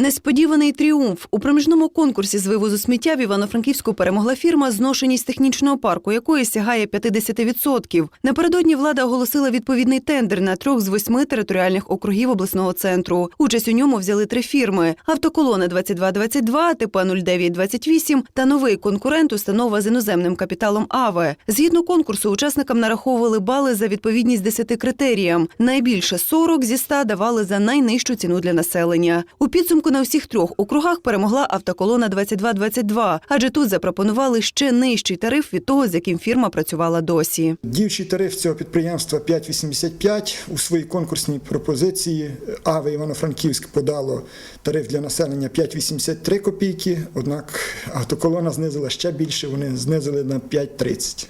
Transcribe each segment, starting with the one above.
Несподіваний тріумф у проміжному конкурсі з вивозу сміття в Івано-Франківську перемогла фірма, зношеність технічного парку якої сягає 50%. Напередодні влада оголосила відповідний тендер на трьох з восьми територіальних округів обласного центру. Участь у ньому взяли три фірми: автоколона 2222, ТП 0928 та новий конкурент установа з іноземним капіталом АВЕ. Згідно конкурсу, учасникам нараховували бали за відповідність 10 критеріям. Найбільше 40 зі 100 давали за найнижчу ціну для населення. У підсумку на всіх трьох округах перемогла автоколона 2222, адже тут запропонували ще нижчий тариф від того, з яким фірма працювала досі. Діючий тариф цього підприємства 5,85. У своїй конкурсній пропозиції АВЕ Івано-Франківськ подало тариф для населення 5,83 копійки, однак автоколона знизила ще більше, вони знизили на 5,30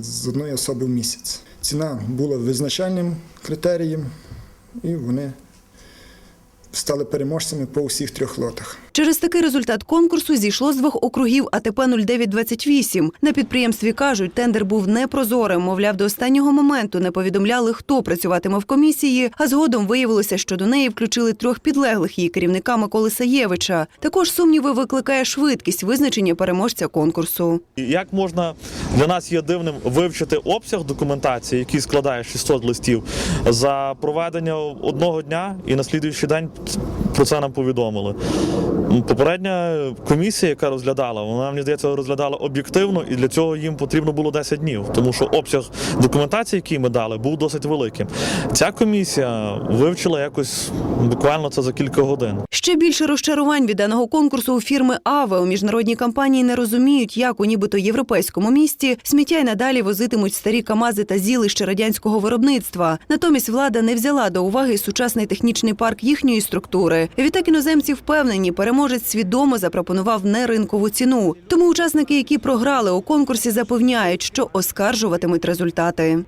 з одної особи в місяць. Ціна була визначальним критерієм, і вони стали переможцями по усіх трьох лотах. Через такий результат конкурсу зійшло з двох округів АТП 0928. На підприємстві кажуть, тендер був непрозорим. Мовляв, до останнього моменту не повідомляли, хто працюватиме в комісії. А згодом виявилося, що до неї включили трьох підлеглих її керівника Миколи Саєвича. Також сумніви викликає швидкість визначення переможця конкурсу. Як можна для нас є дивним вивчити обсяг документації, який складає 600 листів, за проведення одного дня і на слідуючий день про це нам повідомили. Попередня комісія, яка розглядала, вона мені здається розглядала об'єктивно, і для цього їм потрібно було 10 днів, тому що обсяг документації, який ми дали, був досить великим. Ця комісія вивчила якось буквально це за кілька годин. Ще більше розчарувань від даного конкурсу у фірми АВЕ у міжнародній компанії не розуміють, як у нібито європейському місті сміття й надалі возитимуть старі камази та зіли ще радянського виробництва. Натомість влада не взяла до уваги сучасний технічний парк їхньої структури. Відтак іноземці впевнені, переможець свідомо запропонував неринкову ціну. Тому учасники, які програли у конкурсі, запевняють, що оскаржуватимуть результати.